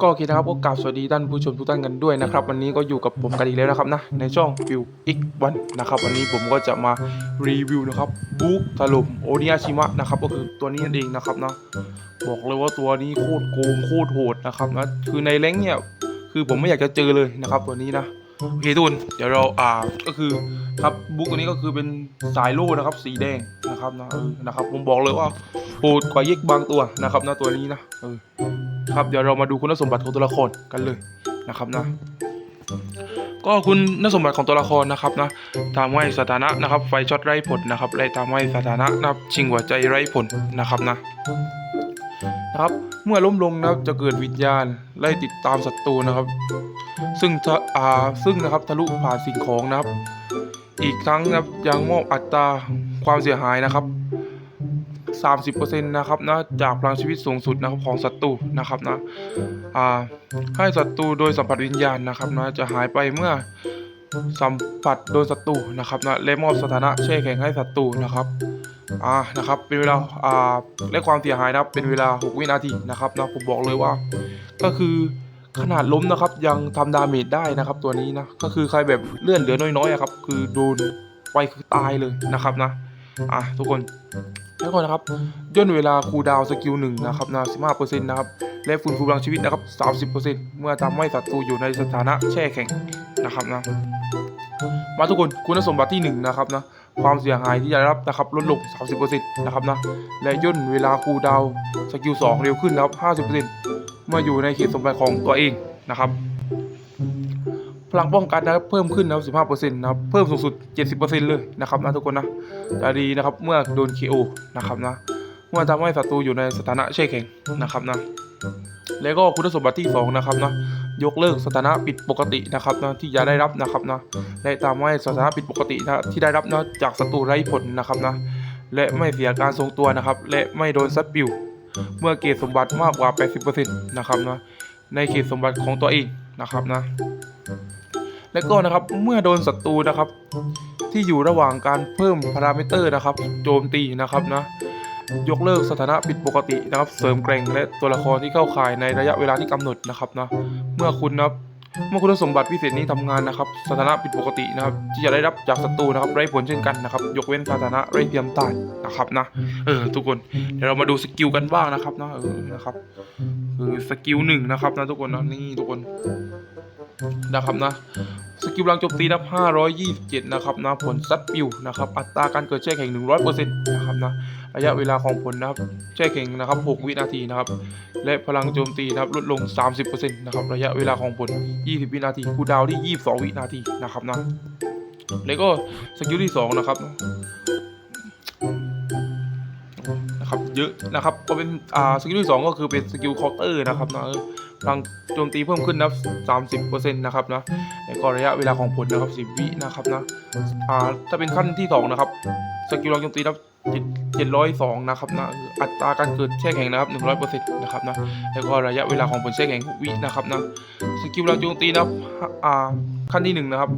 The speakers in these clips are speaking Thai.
ก็โอเคนะครับก็กราบสวัสดีท่านผู้ชมทุกท่านกันด้วยนะครับ วันนี้ก็อยู่กับผมกันอีกแล้วนะครับนะในช่องฟิวอีกวันนะครับ วันนี้ผมก็จะมารีวิวนะครับบุ๊กถล่มโอนิอาชิมะนะครับก็คือตัวนี้นั่นเองนะครับนะบอกเลยว่าตัวนี้โคตรโกงโคตรโหดนะครับนะคือในแรงเนี่ยคือผมไม่อยากจะเจอเลยนะครับ ตัวนี้นะโอเคทุกคนเดี๋ยวเราอ่าก็คือครับบุ๊กตัวนี้ก็คือเป็นสายโล่นะครับ สีแดงนะครับนะนะครับผมบอกเลยว่าโหดกว่าเย็กบางตัวนะครับนะตัวนี้นะเออ ครับเดี๋ยวเรามาดูคุณสมบัติของตัวละครกันเลยนะครับนะ ก็คุณสมบัติของตัวละครนะครับนะตามให้สถานะนะครับ ไฟช็อตไร้ผลนะครับและตามให้สถานะนะครับชิงหัวใจไร้ผลนะครับนะนะครับเมื่อล้มลงนะครับจะเกิดวิญญาณไล่ติดตามศัตรูนะครับ ซึ่งจะอ่าซึ่งนะครับทะลุผ่านสิ่งของนะครับ อีกทั้งนะครับยังมอบอัตราความเสียหายนะครับ 30%นะครับนะจากพลังชีวิตสูงสุดนะครับของศัตรูนะครับนะให้ศัตรูโดยสัมผัสวิญญาณนะครับนะจะหายไปเมื่อสัมผัสโดยศัตรูนะครับนะและมอบสถานะแช่แข็งให้ศัตรูนะครับอ่านะครับเป็นเวลาอ่าและความเสียหายนะครับเป็นเวลา 6 วินาทีนะครับนะผมบอกเลยว่า ก็คือขนาดล้มนะครับยังทำดาเมจได้นะครับ ตัวนี้นะก็คือใครแบบเลื่อนเหลือน้อยๆครับ คือโดนไปคือตายเลยนะครับนะ อะทุกคนแล้วก็นนะครับย่นเวลาคูลดาวสกิลหนึ่งนะครับนะ15%นต์นะครับและฟื้นฟูพลังชีวิตนะครับ30%เซ็นต์เมื่อทำให้ศัตรูอยู่ในสถานะแช่แข็งนะครับนะมาทุกคนคุณสมบัติที่หนึ่งนะครับนะความเสียหายที่จะได้รับนะครับลดลง 30%นะครับนะและย่นเวลาคูดาวสกิล2เร็วขึ้นนะครับ 50%เมื่ออยู่ในเขตสมบัติของตัวเองนะครับ พลังป้องกันนะครับเพิ่มขึ้นนะครับ15%นะครับเพิ่มสูงสุด 70%เลยนะครับนะทุกคนนะจะดีนะครับเมื่อโดน KO นะครับนะเมื่อทำให้ศัตรูอยู่ในสถานะแช่แข็งนะครับนะแล้วก็คุณสมบัติที่สองนะครับนะยกเลิกสถานะปิดปกตินะครับนะที่จะได้รับนะครับนะและตามให้สถานะปิดปกตินะที่ได้รับนะจากศัตรูไร้ผลนะครับนะและไม่เสียการทรงตัวนะครับ และไม่โดนซัดปิวเมื่อเกรดสมบัติมากกว่า 80%นะครับนะในเขตสมบัติของตัวเองนะครับนะ และก็นะครับเมื่อโดนศัตรูนะครับ ที่อยู่ระหว่างการเพิ่มพารามิเตอร์นะครับ โจมตีนะครับนะยกเลิกสถานะผิดปกตินะครับ เสริมแกร่งและตัวละครที่เข้าข่ายในระยะเวลาที่กำหนดนะครับนะเมื่อคุณนะ เมื่อคุณสมบัติพิเศษนี้ทำงานนะครับสถานะผิดปกตินะครับ ที่จะได้รับจากศัตรูนะครับไร้ผลเช่นกันนะครับ ยกเว้นสถานะไร้เทียมต้านนะครับนะเออทุกคนเดี๋ยวเรามาดูสกิลกันบ้างนะครับนะเออนะครับคือสกิลหนึ่งนะครับนะทุกคนนะนี่ทุกคนนะครับนะสกิลพลังโจมตีนับ 527 นะครับนะผลซัดปิวนะครับอัตราการเกิดแช่แข็ง 100%นะครับนะระยะเวลาของผลนะครับแช่แข็งนะครับ 6 วินาทีนะครับ และพลังโจมตีนะครับลดลง 30%นะครับระยะเวลาของผล20 วินาทีคูดาวน์ที่ 22 วินาทีนะครับนะแล้วก็สกิลที่ 2 นะครับนะครับเยอะนะครับก็เป็นอ่าสกิลที่ 2 ก็คือเป็นสกิลเคาน์เตอร์นะครับนะพลังโจมตีเพิ่มขึ้นนะครับ30%นะครับนะแล้วก็ระยะเวลาของผลนะครับ 10 วินะครับนะอ่าถ้าเป็นขั้นที่ 2 นะครับ สกิลลองโจมตีนับ 702 นะครับนะอัตราการเกิดแช่แข็งนะครับ 100%นะครับนะแล้วก็ระยะเวลาของผลแช่แข็งวินะครับนะสกิลลองโจมตีนะครับอ่าขั้นที่ 1 นะครับ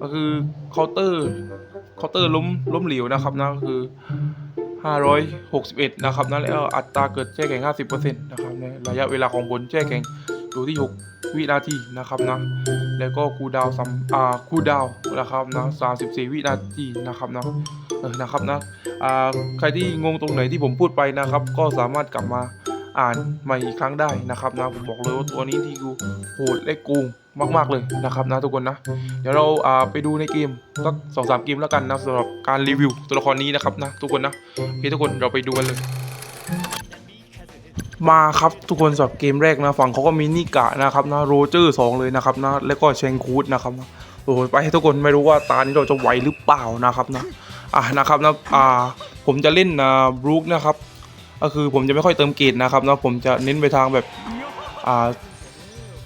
ก็คือเคาน์เตอร์เคาน์เตอร์ล้มล้มเหลวนะครับนะก็คือ561 นะครับนะแล้วอัตราเกิดแช่แข็ง 50%นะครับนะระยะเวลาของผลแช่แข็ง อยู่ที่ 6 วินาทีนะครับนะแล้วก็คูดาวซัมอ่าคูดาวนะครับนะ34วินาทีนะครับนะเออนะครับนะอ่าใครที่งงตรงไหนที่ผมพูดไปนะครับ ก็สามารถกลับมาอ่านใหม่อีกครั้งได้นะครับนะผมบอกเลยว่าตัวนี้ที่กูโหดและโกงมาก ๆ เลยนะครับนะทุกคนนะ เดี๋ยวเราอ่าไปดูในเกมสักสองสามเกมแล้วกันนะสำหรับการรีวิวตัวละครนี้นะครับนะทุกคนนะโอเคทุกคนเราไปดูกันเลย มาครับทุกคนสำหรับเกมแรกนะฝั่งเขาก็มีนิกะนะครับนะโรเจอร์สองเลยนะครับนะแล้วก็เชงคูดนะครับนะโอ้โหไปให้ทุกคนไม่รู้ว่าตานี้เราจะไหวหรือเปล่านะครับนะอะนะครับนะอ่าผมจะเล่นนะบรูคนะครับก็คือผมจะไม่ค่อยเติมเกรดนะครับนะผมจะเน้นไปทางแบบอ่า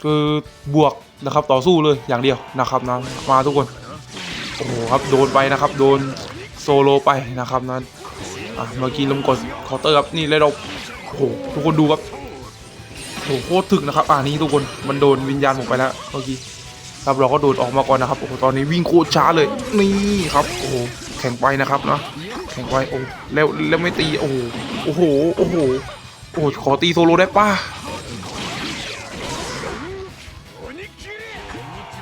คือบวกนะครับต่อสู้เลยอย่างเดียวนะครับนะมาทุกคนโอ้โหครับโดนไปนะครับ โดนโซโลไปนะครับนะอะเมื่อกี้ลมกดเคาน์เตอร์ครับนี่แล้วเรา โอ้โหทุกคนดูครับโอ้โหโคตรถึกนะครับ อ่านี้ทุกคนมันโดนวิญญาณผมไปแล้วเมื่อกี้ครับเราก็โดดออกมาก่อนนะครับโอ้โหตอนนี้วิ่งโคตรช้าเลยนี่ครับโอ้โหแข่งไปนะครับนะแข่งไปโอ้แล้วแล้วไม่ตีโอ้โหโอ้โหโอ้โหโอ้ขอตีโซโลได้ป่ะ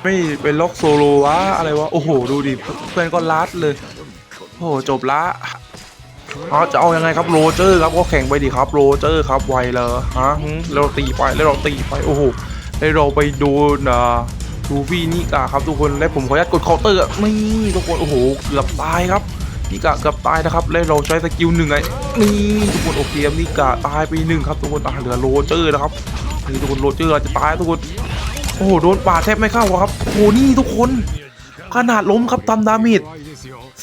ไม่เป็นล็อกโซโลวะอะไรวะโอ้โหดูดิเพื่อนก็ลัดเลย โอ้โหจบละ เอาจะเอายังไงครับโรเจอร์ครับก็แข่งไปดิครับโรเจอร์ครับไวเลยฮะแล้วเราตีไปแล้วเราตีไปโอ้โหแล้วเราไปโดนอ่าลูฟี่นี่กะครับทุกคนและผมขออนุญาตกดเคาน์เตอร์อะนี่ทุกคนโอ้โหเกือบตายครับนี่กะเกือบตายนะครับแล้วเราใช้สกิลหนึ่งไงนี่ทุกคนโอเคครับนี่กะตายไปหนึ่งครับทุกคนอ่าเหลือโรเจอร์นะครับนี่ทุกคนโรเจอร์จะตายทุกคนโอ้โหโดนป่าแทบไม่เข้าอะครับโอ้โหนี่ทุกคนขนาดล้มครับทำดาเมจ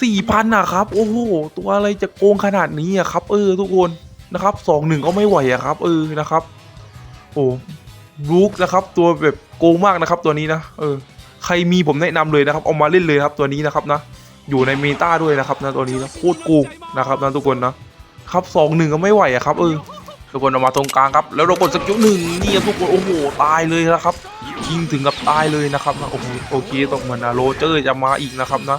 สี่พันอะครับ โอ้โห ตัวอะไรจะโกงขนาดนี้อะครับ เออ ทุกคนนะครับสองหนึ่งก็ไม่ไหวอะครับ เออนะครับ โอ้ลูกนะครับ ตัวแบบโกงมากนะครับ ตัวนี้นะเออ ใครมีผมแนะนำเลยนะครับ เอามาเล่นเลยครับตัวนี้นะครับนะอยู่ในเมตาด้วยนะครับนะตัวนี้นะโคตรโกงนะครับนะทุกคนนะครับสองหนึ่งก็ไม่ไหวอะครับ เออทุกคนเอามาตรงกลางครับ แล้วเรากดสกิลหนึ่งนี่ครับทุกคนโอ้โหตายเลยนะครับยิงถึงกับตายเลยนะครับนะโอ้โหโอเคต้องเหมือนนะโรเจอร์จะมาอีกนะครับนะ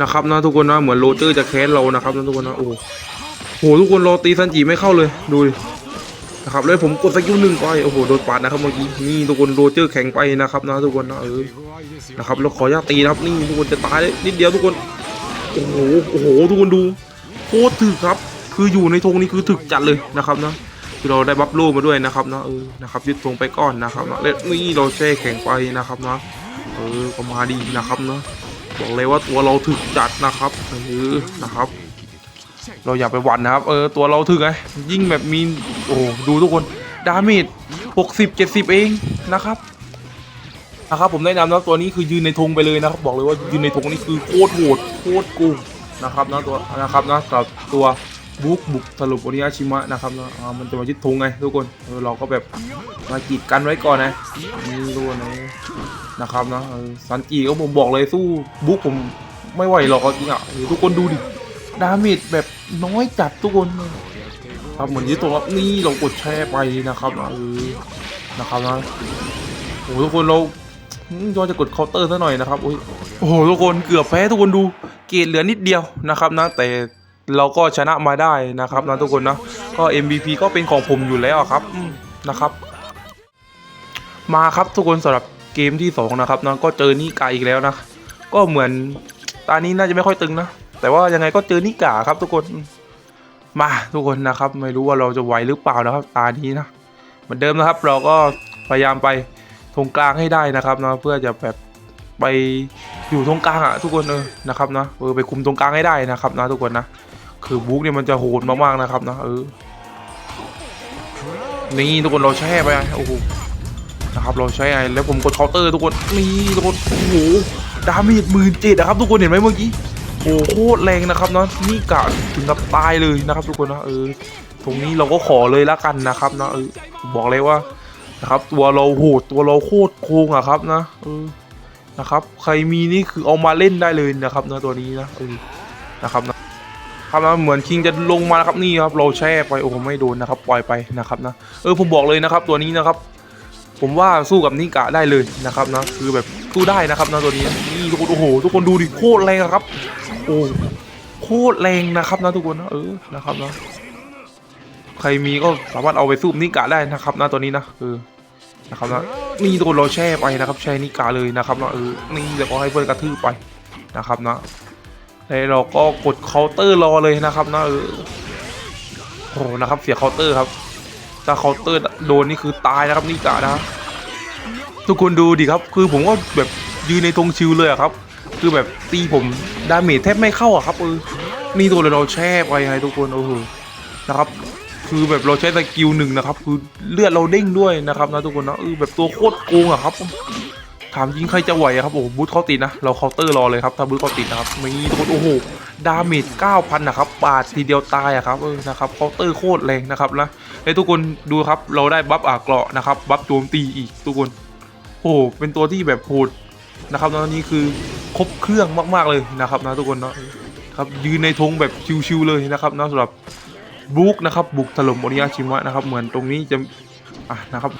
นะครับนะทุกคนนะเหมือนโรเจอร์จะแค้นเรานะครับนะทุกคนนะโอ้โหทุกคนรอตีซันจิไม่เข้าเลยดูดนะครับเลยผมกดสกิลหนึ่งไปโอ้โหโดนปาดนะครับเมื่อกี้นี่ทุกคนโรเจอร์แข็งไปนะครับนะทุกคนนะเออนะครับแล้วขออนุญาตตีนะครับนี่ทุกคนจะตายนิดเดียวทุกคนโอ้โหโอ้โหทุกคนดูโคตรถึกครับคืออยู่ในธงนี่คือถึกจัดเลยนะครับนะคือเราได้บัฟโล่มาด้วยนะครับนะเออนะครับยึดธงไปก่อนนะครับนะและนี่เราแช่แข็งไปนะครับนะเออก็มาดีนะครับนะ บอกเลยว่าตัวเราถึกจัดนะครับเออนะครับ เราอย่าไปหวั่นนะครับ เออตัวเราถึกไงยิ่งแบบมีโอ้ดูทุกคนดาเมจหกสิบเจ็ดสิบเองนะครับนะครับผมแนะนำนะตัวนี้คือยืนในธงไปเลยนะครับ บอกเลยว่ายืนในธงนี่คือโคตรโหดโคตรกูนะครับนะตัวนะครับนะกับตัว บุกบุกสรุปโอนิอาชิมะนะครับนอะอ่ามันจะมายึดธงไงทุกคนเออเราก็แบบมากีดกันไว้ก่อนนะนี่ทุกคนนะนะครับนะเออซันจีก็ผมบอกเลยสู้บุกผมไม่ไหวหรอกจริงอะทุกคนดูดิดาเมจแบบน้อยจัดทุกคนครับเหมือนยึดตัวครับนี่เรากดแช่ไปนะครับเออนะครับนะโอ้ทุกคนเราอืมยอจะกดเคาน์เตอร์ซะหน่อยนะครับโอ้โหทุกคนเกือบแพ้ทุกคนดูเกรดเหลือนิดเดียวนะครับนะแต่ เราก็ชนะมาได้นะครับนะทุกคนนะก็ MVP ก็เป็นของผมอยู่แล้วครับอืมนะครับ มาครับทุกคนสำหรับเกมที่สองนะครับนะก็เจอนิกาอีกแล้วนะ ก็เหมือนตานี้น่าจะไม่ค่อยตึงนะ แต่ว่ายังไงก็เจอนิกาครับทุกคนอืมมาทุกคนนะครับ ไม่รู้ว่าเราจะไหวหรือเปล่านะครับ ตานี้นะเหมือนเดิมนะครับ เราก็พยายามไปตรงกลางให้ได้นะครับนะเพื่อจะแบบไปอยู่ตรงกลางอะทุกคนเออนะครับนะเออไปคุมตรงกลางให้ได้นะครับนะทุกคนนะ คือบุ๊กเนี่ยมันจะโหดมากๆนะครับนะเออนี่ทุกคนเราแช่ไปโอ้โหนะครับเราใช้ไงแล้วผมกดเคาน์เตอร์ทุกคนนี่ทุกคนโอ้โหดาเมจหมื่นเจ็ดนะครับทุกคนเห็นไหมเมื่อกี้โอ้โหโคตรแรงนะครับเนาะนี่กะถึงกับตายเลยนะครับ ทุกคนนะเออตรงนี้เราก็ขอเลยละกันนะครับนะเออบอกเลยว่านะครับ ตัวเราโหดตัวเราโคตรโกงอะครับนะเออนะครับ ใครมีนี่คือเอามาเล่นได้เลยนะครับนะตัวนี้นะเออนะครับนะ ครับนะเหมือนคิงจะลงมานะครับนี่ครับเราแช่ไปโอ้โหไม่โดนนะครับปล่อยไปนะครับนะเออผมบอกเลยนะครับตัวนี้นะครับ ผมว่าสู้กับนิกะได้เลยนะครับนะคือแบบสู้ได้นะครับนะตัวนี้นี่ทุกคนโอ้โหทุกคนดูดิโคตรแรงครับ โอ้โคตรแรงนะครับนะทุกคนนะเออนะครับนะใครมีก็สามารถเอาไปสู้นิกะได้นะครับนะตัวนี้นะเออนะครับนะนี่ทุกคนเราแช่ไปนะครับ แช่นิกะเลยนะครับนะเออนี่แล้วก็ให้เพื่อนกระทืบไปนะครับนะ แล้วเราก็กดเคาน์เตอร์รอเลยนะครับนะเออโหนะครับเสียเคาน์เตอร์ครับถ้าเคาน์เตอร์โดนนี่คือตายนะครับนี่กะนะทุกคนดูดิครับ คือผมก็แบบยืนในธงชิวเลยครับ คือแบบตีผมดาเมจแทบไม่เข้าอะครับเออนี่ตัวเราแช่ไปไงทุกคนโอ้โหนะครับ คือแบบเราใช้สกิลหนึ่งนะครับ คือเลือดเราเด้งด้วยนะครับนะทุกคนนะเออแบบตัวโคตรโกงอะครับ ถามจริงใครจะไหวอะครับโอ้โหบูทเขาติดนะเราเคาน์เตอร์รอเลยครับถ้าบูทเขาติดนะครับมีทุกคนโอ้โหดาเมจ9,000นะครับปาดทีเดียวตายอะครับเออนะครับเคาน์เตอร์โคตรแรงนะครับนะแล้วทุกคนดูครับเราได้บัฟอะเกราะนะครับบัฟโจมตีอีกทุกคนโอ้โหเป็นตัวที่แบบโหดนะครับแล้วนี่คือครบเครื่องมากๆเลยนะครับนะทุกคนเนาะครับยืนในธงแบบชิวๆเลยนะครับนะสำหรับบุกนะครับบุกถล่มโอนิยาชิมะนะครับเหมือนตรงนี้จะอะนะครับ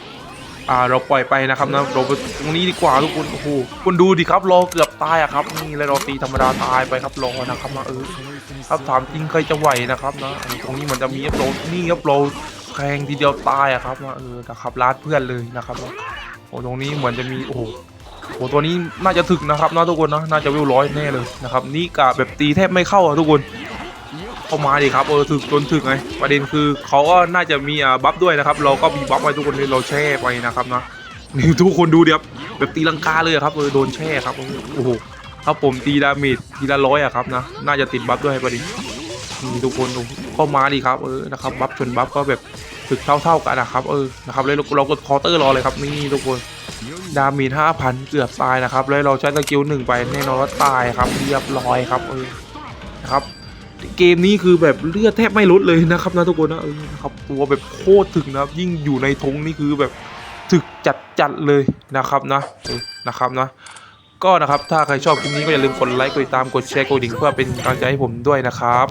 อ่าเราปล่อยไปนะครับนะเราไปตรงนี้ดีกว่าทุกคนโอ้โหคุณดูดิครับรอเกือบตายอะครับนี่แล้วเราตีธรรมดาตายไปครับรอนะครับนะเออครับถามจริงใครจะไหวนะครับนะตรงนี้มันจะมีครับเรานี่ครับเราแทงทีเดียวตายอะครับนะเออนะครับลาดเพื่อนเลยนะครับโอ้ตรงนี้เหมือนจะมีโอ้โหตัวนี้น่าจะถึกนะครับนะทุกคนนะน่าจะวิวร้อยแน่เลยนะครับนี่กะแบบตีแทบไม่เข้าอะทุกคน เข้ามาดิครับเออถึกจนถึกไงประเด็นคือเขาก็น่าจะมีอ่าบัฟด้วยนะครับ เราก็มีบัฟไว้ทุกคนเลยเราแช่ไปนะครับนะนี่ทุกคนดูเดี๋ยวแบบตีลังกาเลยครับเออโดนแช่ครับโอ้โหถ้าผมตีดาเมจทีละร้อยอะครับนะน่าจะติดบัฟด้วยประเด็นนี่ทุกคนดูเข้ามาดิครับเออนะครับบัฟชนบัฟก็แบบถึกเท่าๆกันนะครับเออนะครับเลยเราก็คอเตอร์รอเลยครับนี่ทุกคนดาเมจห้าพันเกือบตายนะครับ แล้วเราใช้สกิลหนึ่งไปแน่นอนว่าตายครับเรียบร้อยครับเออนะครับ เกมนี้คือแบบเลือดแทบไม่ลดเลยนะครับนะทุกคนนะเออนะครับตัวแบบโคตรถึกนะครับ ยิ่งอยู่ในธงนี่คือแบบถึกจัดจัดๆเลยนะครับนะนะครับนะ ก็นะครับถ้าใครชอบคลิปนี้ก็อย่าลืมกดไลค์กดติดตามกดแชร์กดดิ่งเพื่อเป็นกำลังใจให้ผมด้วยนะครับ